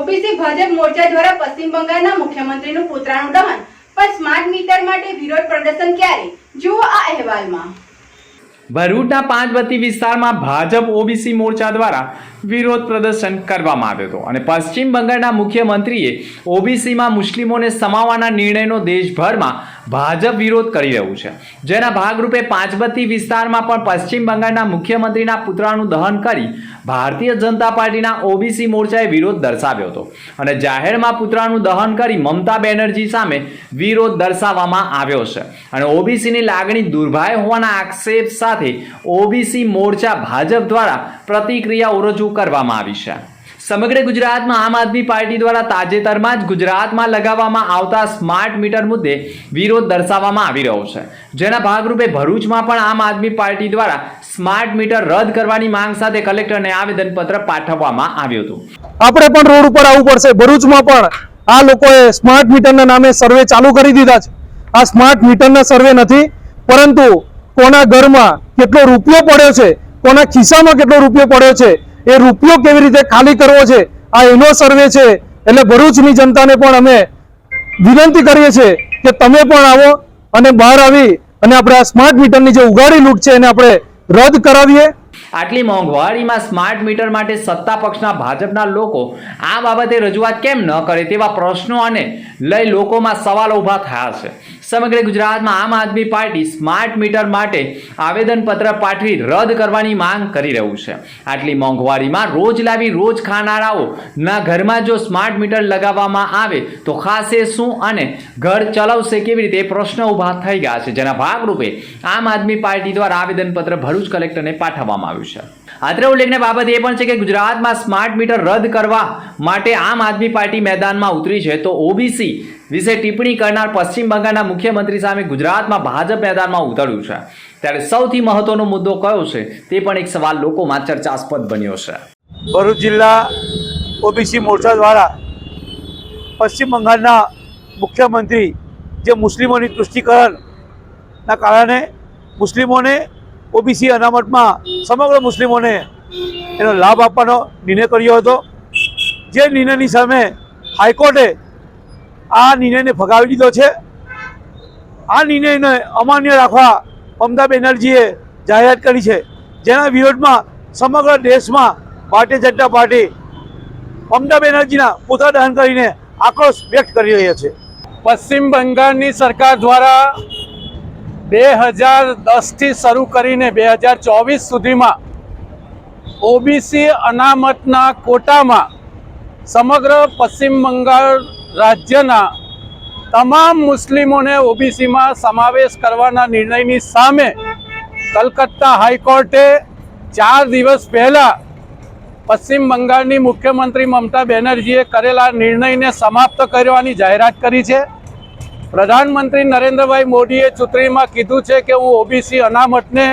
OBC Bhajap મોરચા દ્વારા પશ્ચિમ બંગાળના મુખ્યમંત્રીનું પુતળાનું દહન. પણ સ્માર્ટ મીટર માટે વિરોધ પ્રદર્શન ક્યારે? જુઓ આ અહેવાલમાં. ભરૂચના પાંચવતી વિસ્તારમાં ભાજપ ઓબીસી મોરચા દ્વારા વિરોધ પ્રદર્શન કરવામાં આવ્યો હતો અને પશ્ચિમ બંગાળના મુખ્યમંત્રીએ ઓબીસીમાં મુસ્લિમોને સમાવવાના નિર્ણયનો દેશભરમાં ભાજપ વિરોધ કરી રહ્યું છે. જેના ભાગરૂપે પાંચબત્તી વિસ્તારમાં પણ પશ્ચિમ બંગાળના મુખ્યમંત્રીના પુતળાનું દહન કરી ભારતીય જનતા પાર્ટીના ઓબીસી મોરચાએ વિરોધ દર્શાવ્યો હતો. અને જાહેરમાં પુતળાનું દહન કરી મમતા બેનર્જી સામે વિરોધ દર્શાવવામાં આવ્યો છે. અને ઓબીસીની લાગણી દુર્ભાય હોવાના આક્ષેપ સાથે ઓબીસી મોરચા ભાજપ દ્વારા પ્રતિક્રિયાઓ રજૂ કરવામાં આવી છે. સમગ્ર ગુજરાતમાં આમ આદમી પાર્ટી દ્વારા તાજેતરમાં જ ગુજરાતમાં લગાવવામાં આવતા સ્માર્ટ મીટર મુદ્દે વિરોધ દર્શાવવામાં આવી રહ્યો છે. જેના ભાગરૂપે ભરૂચમાં પણ આમ આદમી પાર્ટી દ્વારા સ્માર્ટ મીટર રદ કરવાની માંગ સાથે કલેક્ટરને આવેદનપત્ર પાઠવવામાં આવ્યું હતું. આપણે પણ રોડ ઉપર આવવું પડશે. ભરૂચમાં પણ આ લોકોએ સ્માર્ટ મીટરના નામે સર્વે ચાલુ કરી દીધા છે. આ સ્માર્ટ મીટરના સર્વે નથી, પરંતુ કોના ઘરમાં કેટલો રૂપિયો પડ્યો છે, કોના ખિસ્સામાં કેટલો રૂપિયો પડ્યો છે એ રૂપિયો કેવી રીતે ખાલી કરવો છે? આ એનો સર્વે છે. એટલે ભરૂચની જનતાને પણ અમે વિનંતી કરીએ છીએ કે તમે પણ આવો અને બહાર આવી અને આપણે આ સ્માર્ટ મીટરની જે ઉગાડી લૂંટ છે એને આપણે રદ કરાવીએ. આટલી મોંઘવારીમાં સ્માર્ટ મીટર માટે સત્તા પક્ષના ભાજપના લોકો આ બાબતે રજૂઆત કેમ ન કરે તેવા પ્રશ્નો અને લઈ લોકોમાં સવાલ ઊભા થયા છે. સમગ્ર ગુજરાતમાં આમ આદમી પાર્ટી સ્માર્ટ મીટર માટે આવેદનપત્ર પાઠવી રદ કરવાની માંગ કરી રહ્યું છે. આટલી મોંઘવારીમાં રોજ લાવી રોજ ખાનારાઓ. ના ઘરમાં જો સ્માર્ટ મીટર લગાવવામાં આવે તો ખાસે શું અને ઘર ચલાવશે કેવી રીતે પ્રશ્ન ઊભા થઈ ગયા છે. જેના ભાગરૂપે આમ આદમી પાર્ટી દ્વારા આવેદનપત્ર ભરૂચ કલેક્ટરને પાઠવવામાં આવ્યું છે. અત્રે ઉલ્લેખનીય બાબત એ પણ છે કે ગુજરાતમાં સ્માર્ટ મીટર રદ કરવા માટે આમ આદમી પાર્ટી મેદાનમાં ઉતરી છે. તો ઓબીસી વિશે ટિપ્પણી કરનાર પશ્ચિમ બંગાળના મુખ્યમંત્રી સામે ગુજરાતમાં ભાજપ મેદાનમાં ઉતર્યું છે. ત્યારે સૌથી મહત્વનો મુદ્દો કયો છે તે પણ એક સવાલ લોકોમાં ચર્ચાસ્પદ બન્યો છે. ભરૂચ જિલ્લા ઓબીસી મોરચા દ્વારા પશ્ચિમ બંગાળના મુખ્યમંત્રી જે મુસ્લિમોની તુષ્ટિકરણના કારણે મુસ્લિમોને ઓબીસી અનામતમાં સમગ્ર મુસ્લિમોને એનો લાભ આપવાનો નિર્ણય કર્યો હતો. જે નિર્ણયની સામે હાઈકોર્ટે આ નિર્ણયને ફગાવી દીધો છે. આ નિર્ણયને અમાન્ય રાખવા મમતા બેનર્જીએ જાહેરાત કરી છે. જેના વિરોધમાં સમગ્ર દેશમાં ભારતીય જનતા પાર્ટી મમતા બેનર્જીના પુતળા દહન કરીને આક્રોશ વ્યક્ત કરી રહ્યા છે. પશ્ચિમ બંગાળની સરકાર દ્વારા બે હજાર દસથી શરૂ કરીને બે હજાર ચોવીસ સુધીમાં ઓબીસી અનામતના કોટામાં સમગ્ર પશ્ચિમ બંગાળ રાજ્યના તમામ મુસ્લિમોને ઓબીસીમાં સમાવેશ કરવાના નિર્ણયની સામે કલકત્તા હાઈકોર્ટે ચાર દિવસ પહેલાં પશ્ચિમ બંગાળની મુખ્યમંત્રી મમતા બેનર્જીએ કરેલા નિર્ણયને સમાપ્ત કરવાની જાહેરાત કરી છે. પ્રધાનમંત્રી નરેન્દ્રભાઈ મોદીએ ચૂંટણીમાં કીધું છે કે હું ઓબીસી અનામતને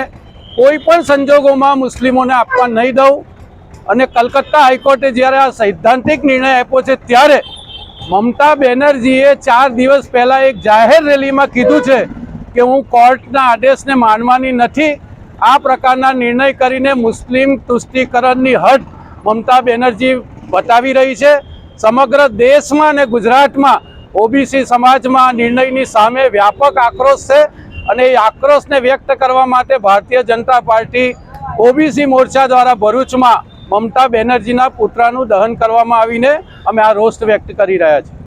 કોઈ પણ સંજોગોમાં મુસ્લિમોને આપવા નહીં દઉં. અને કલકત્તા હાઈકોર્ટે જ્યારે આ સૈદ્ધાંતિક નિર્ણય આપ્યો છે ત્યારે મમતા બેનર્જીએ ચાર દિવસ પહેલાં એક જાહેર રેલીમાં કીધું છે કે હું કોર્ટના આદેશને માનવાની નથી. આ પ્રકારના નિર્ણય કરીને મુસ્લિમ તુષ્ટિકરણની હદ મમતા બેનર્જી બતાવી રહી છે. સમગ્ર દેશમાં અને ગુજરાતમાં ઓબીસી સમાજમાં નિર્ણયની સામે વ્યાપક આક્રોશ છે અને એ આક્રોશને વ્યક્ત કરવા માટે ભારતીય જનતા પાર્ટી ઓબીસી મોરચા દ્વારા ભરૂચમાં મમતા બેનર્જીના પુતળાનું દહન કરવામાં આવીને અમે આ રોષ વ્યક્ત કરી રહ્યા છીએ.